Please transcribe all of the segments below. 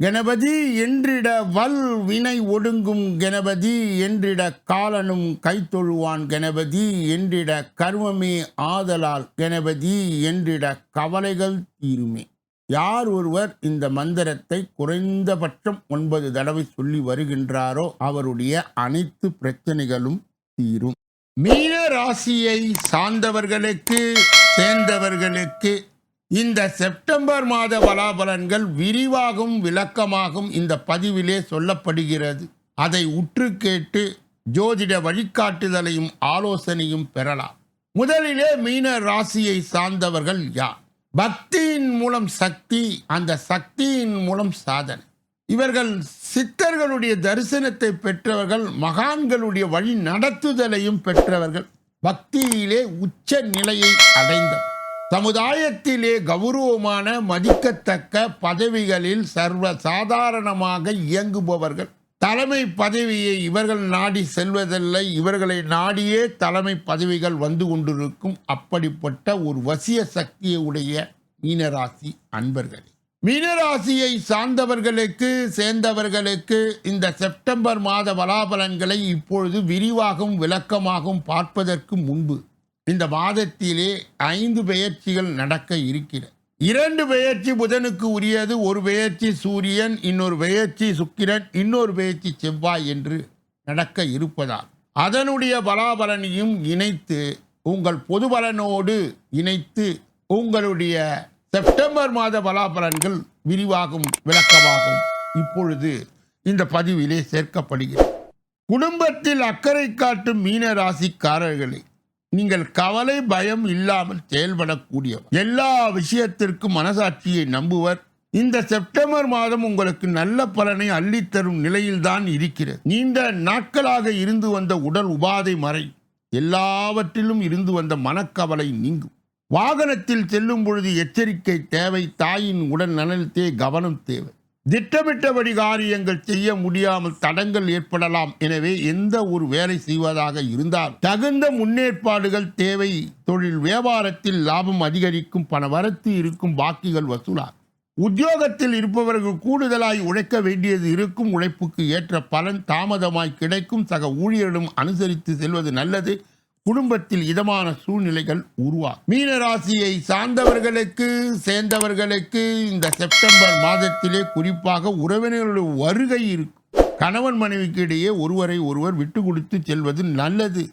கணபதி என்றிட வல் வினை ஒடுங்கும் கணபதி என்றிட காலனும் கைத்தொழுவான் கணபதி என்றிட கர்மமே ஆதலால் கணபதி என்றிட கவலைகள் தீருமே. யார் ஒருவர் இந்த மந்திரத்தை குறைந்தபட்சம் ஒன்பது தடவை சொல்லி வருகின்றாரோ அவருடைய அனைத்து பிரச்சனைகளும் தீரும். மீன ராசியை சார்ந்தவர்களுக்கு சேர்ந்தவர்களுக்கு இந்த செப்டம்பர் மாத பலாபலன்கள் விரிவாகும் விளக்கமாகும் இந்த பதிவிலே சொல்லப்படுகிறது. அதை உற்று கேட்டு ஜோதிட வழிகாட்டுதலையும் ஆலோசனையும் பெறலாம். முதலிலே மீன ராசியை சார்ந்தவர்கள் யார்? பக்தியின் மூலம் சக்தி அந்த சக்தியின் மூலம் சாதனை. இவர்கள் சித்தர்களுடைய தரிசனத்தை பெற்றவர்கள் மகான்களுடைய வழி நடத்துதலையும் பெற்றவர்கள். பக்தியிலே உச்ச நிலையை அடைந்தவர். சமுதாயத்திலே கௌரவமான மதிக்கத்தக்க பதவிகளில் சர்வ சாதாரணமாக இயங்குபவர்கள். தலைமை பதவியை இவர்கள் நாடி செல்வதில்லை இவர்களை நாடியே தலைமை பதவிகள் வந்து கொண்டிருக்கும் அப்படிப்பட்ட ஒரு வசிய சக்தியை உடைய மீனராசி அன்பர்களே. மீனராசியை சார்ந்தவர்களுக்கு சேர்ந்தவர்களுக்கு இந்த செப்டம்பர் மாத பலாபலன்களை இப்பொழுது விரிவாகவும் விளக்கமாகவும் பார்ப்பதற்கு முன்பு இந்த மாதத்திலே ஐந்து பெயர்ச்சிகள் நடக்க இருக்கிறது இரண்டு பெயர்ச்சி புதனுக்கு உரியது ஒரு பெயர்ச்சி சூரியன் இன்னொரு பெயர்ச்சி சுக்கிரன் இன்னொரு பெயர்ச்சி செவ்வாய் என்று நடக்க இருப்பதால் அதனுடைய பலாபலனையும் இணைத்து உங்கள் பொது பலனோடு இணைத்து உங்களுடைய செப்டம்பர் மாத பலாபலன்கள் விரிவாகும் விளக்கமாகும். இப்பொழுது இந்த பதிவிலே சேர்க்கப்படுகிறது. குடும்பத்தில் அக்கறை காட்டும் மீன ராசிக்காரர்களே நீங்கள் கவலை பயம் இல்லாமல் செயல்படக்கூடியவர். எல்லா விஷயத்திற்கும் மனசாட்சியை நம்புவர். இந்த செப்டம்பர் மாதம் உங்களுக்கு நல்ல பலனை அள்ளித்தரும் நிலையில்தான் இருக்கிறது. நீண்ட நாட்களாக இருந்து வந்த உடல் உபாதை மறை. எல்லாவற்றிலும் இருந்து வந்த மனக்கவலை நீங்கும். வாகனத்தில் செல்லும் பொழுது எச்சரிக்கை தேவை. தாயின் உடல் நலத்தே கவனம் தேவை. திட்டமிட்டபடி காரியங்கள் செய்ய முடியாமல் தடங்கள் ஏற்படலாம். எனவே எந்த ஒரு வேலை செய்வதாக இருந்தால் தகுந்த முன்னேற்பாடுகள் தேவை. தொழில் வியாபாரத்தில் லாபம் அதிகரிக்கும் பண வரத்து இருக்கும் பாக்கிகள் வசூலாகும். உத்தியோகத்தில் இருப்பவர்கள் கூடுதலாய் உழைக்க வேண்டியது இருக்கும். உழைப்புக்கு ஏற்ற பலன் தாமதமாய் கிடைக்கும். சக ஊழியரிடம் அனுசரித்து செல்வது நல்லது. குடும்பத்தில் இதமான சூழ்நிலைகள் உருவாகும். மீனராசியை சார்ந்தவர்களுக்கு சேர்ந்தவர்களுக்கு இந்த செப்டம்பர் மாதத்திலே குறிப்பாக உறவினர்களுடைய வருகை இருக்கும். கணவன் மனைவிக்கு இடையே ஒருவரை ஒருவர் விட்டு கொடுத்து செல்வது நல்லது.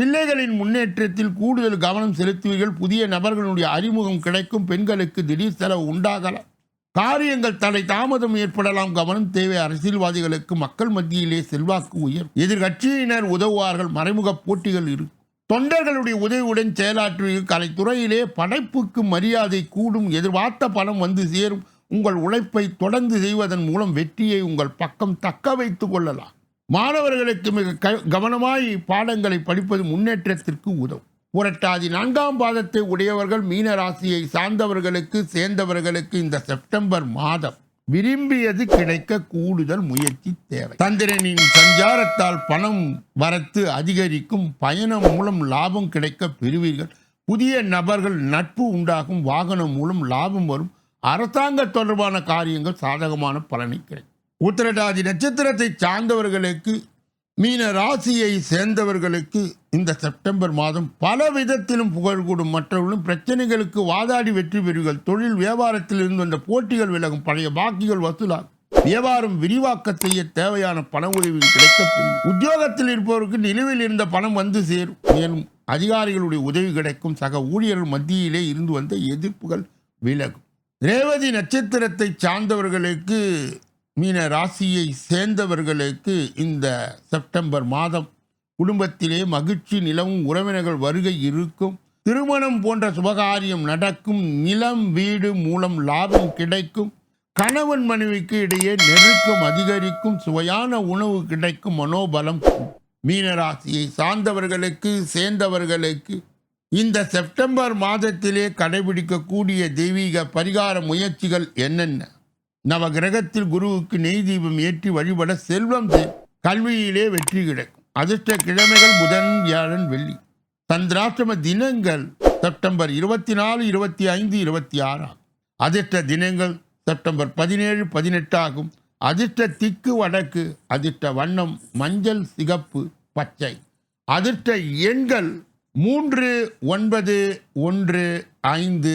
பிள்ளைகளின் முன்னேற்றத்தில் கூடுதல் கவனம் செலுத்துவீர்கள். புதிய நபர்களுடைய அறிமுகம் கிடைக்கும். பெண்களுக்கு திடீர் செலவு உண்டாகலாம். காரியங்கள் தடை தாமதம் ஏற்படலாம். கவனம் தேவை. அரசியல்வாதிகளுக்கு மக்கள் மத்தியிலே செல்வாக்கு உயர் எதிர்கட்சியினர் உதவுவார்கள். மறைமுக போட்டிகள் இருக்கும். தொண்டர்களுடைய உதவியுடன் செயலாற்றுவீர்கள் கலைத்துறையிலே படைப்புக்கு மரியாதை கூடும் எதிர்பார்த்த பணம் வந்து சேரும். உங்கள் உழைப்பை தொடர்ந்து செய்வதன் மூலம் வெற்றியை உங்கள் பக்கம் தக்க வைத்து கொள்ளலாம். மாணவர்களுக்கு மிக க- கவனமாய் பாடங்களை படிப்பது முன்னேற்றத்திற்கு உதவும். புரட்டாதி நான்காம் பாதத்தை உடையவர்கள் மீனராசியை சார்ந்தவர்களுக்கு சேர்ந்தவர்களுக்கு இந்த செப்டம்பர் மாதம் விரும்பியது கிடைக்க கூடுதல் முயற்சி தேவை. சந்திரனின் சஞ்சாரத்தால் பணம் வரத்து அதிகரிக்கும். பயணம் மூலம் லாபம் கிடைக்க பெறுவீர்கள். புதிய நபர்கள் நட்பு உண்டாகும். வாகனம் மூலம் லாபம் வரும். அரசாங்க தொடர்பான காரியங்கள் சாதகமான பலனை கிடைக்கும். உத்திரட்டாதி நட்சத்திரத்தை சார்ந்தவர்களுக்கு மீன ராசியை சேர்ந்தவர்களுக்கு இந்த செப்டம்பர் மாதம் பல விதத்திலும் புகழ்கூடும் மற்றவர்களும் பிரச்சனைகளுக்கு வாதாடி வெற்றி பெறுவீர்கள். தொழில் வியாபாரத்தில் இருந்து வந்த போட்டிகள் விலகும். பழைய பாக்கிகள் வசூலாகும். வியாபாரம் விரிவாக்க செய்ய தேவையான பண உதவி கிடைக்கப்பெறும் உத்தியோகத்தில் இருப்பவருக்கு நிலுவையில் இருந்த பணம் வந்து சேரும். மேலும் அதிகாரிகளுடைய உதவி கிடைக்கும். சக ஊழியர்கள் மத்தியிலே இருந்து வந்த எதிர்ப்புகள் விலகும். ரேவதி நட்சத்திரத்தை சார்ந்தவர்களுக்கு மீன ராசியை சேர்ந்தவர்களுக்கு இந்த செப்டம்பர் மாதம் குடும்பத்திலே மகிழ்ச்சி நிலவும் உறவினர்கள் வருகை இருக்கும். திருமணம் போன்ற சுபகாரியம் நடக்கும். நிலம் வீடு மூலம் லாபம் கிடைக்கும். கணவன் மனைவிக்கு இடையே நெருக்கம் அதிகரிக்கும். சுவையான உணவு கிடைக்கும். மனோபலம் மீனராசியை சார்ந்தவர்களுக்கு சேர்ந்தவர்களுக்கு இந்த செப்டம்பர் மாதத்திலே கடைபிடிக்கக்கூடிய தெய்வீக பரிகார முயற்சிகள் என்னென்ன? நவகிரகத்தில் குருவுக்கு நெய் தீபம் ஏற்றி வழிபட செல்வம் சேரும். கல்வியிலே வெற்றி கிடைக்கும். அதிர்ஷ்ட கிழமைகள் புதன் வியாழன் வெள்ளி. சந்திராஷ்டம தினங்கள் செப்டம்பர் இருபத்தி நாலு இருபத்தி ஐந்து இருபத்தி ஆறாம் அதிர்ஷ்ட தினங்கள் செப்டம்பர் பதினேழு பதினெட்டு ஆகும் அதிர்ஷ்ட திக்கு வடக்கு அதிர்ஷ்ட வண்ணம் மஞ்சள் சிகப்பு பச்சை. அதிர்ஷ்ட எண்கள் மூன்று ஒன்பது ஒன்று ஐந்து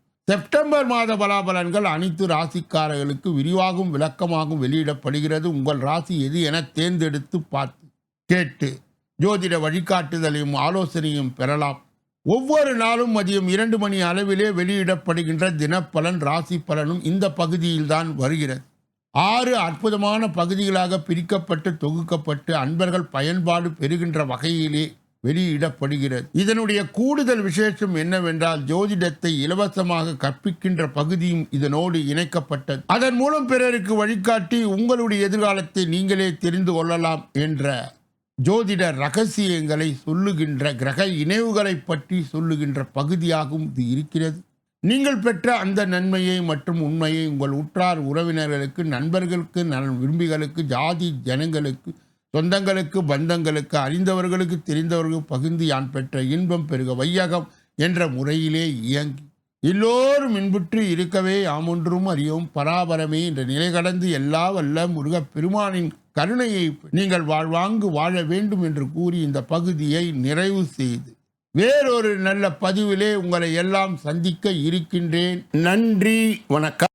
செப்டம்பர் மாத பலாபலன்கள் அனைத்து ராசிக்காரர்களுக்கு விரிவாகவும் விளக்கமாகவும் வெளியிடப்படுகிறது. உங்கள் ராசி எது என தேர்ந்தெடுத்து பார்த்து கேட்டு ஜோதிட வழிகாட்டுதலையும் ஆலோசனையும் பெறலாம். ஒவ்வொரு நாளும் மதியம் இரண்டு மணி அளவிலே வெளியிடப்படுகின்ற தினப்பலன் ராசி பலனும் இந்த பகுதியில்தான் வருகிறது. ஆறு அற்புதமான பகுதிகளாக பிரிக்கப்பட்டு தொகுக்கப்பட்டு அன்பர்கள் பயன்பாடு பெறுகின்ற வகையிலே வெளியிடப்படுகிறது. இதனுடைய கூடுதல் விசேஷம் என்னவென்றால் ஜோதிடத்தை இலவசமாக கற்பிக்கின்ற பகுதியும் இதனோடு இணைக்கப்பட்டது. அதன் மூலம் பிறருக்கு வழிகாட்டி உங்களுடைய எதிர்காலத்தை நீங்களே தெரிந்து கொள்ளலாம் என்ற ஜோதிட ரகசியங்களை சொல்லுகின்ற கிரக இணைவுகளை பற்றி சொல்லுகின்ற பகுதியாகவும் இது இருக்கிறது. நீங்கள் பெற்ற அந்த நன்மையை மற்றும் உண்மையை உங்கள் உற்றார் உறவினர்களுக்கு நண்பர்களுக்கு நலன் விரும்பிகளுக்கு ஜாதி ஜனங்களுக்கு சொந்தங்களுக்கு பந்தங்களுக்கு அறிந்தவர்களுக்கு தெரிந்தவர்களுக்கு பகிர்ந்து யான் பெற்ற இன்பம் பெருக வையகம் என்ற முறையிலே இயங்கி. எல்லோரும் இன்புற்று இருக்கவே யாமொன்றும் அறியும் பராபரமே என்ற நிலை கடந்து எல்லா வல்ல முருகப் பெருமானின் கருணையை நீங்கள் வாழ்வாங்கு வாழ வேண்டும் என்று கூறி இந்த பகுதியை நிறைவு செய்து. வேறொரு நல்ல பதிவிலே உங்களை எல்லாம் சந்திக்க இருக்கின்றேன். நன்றி வணக்கம்.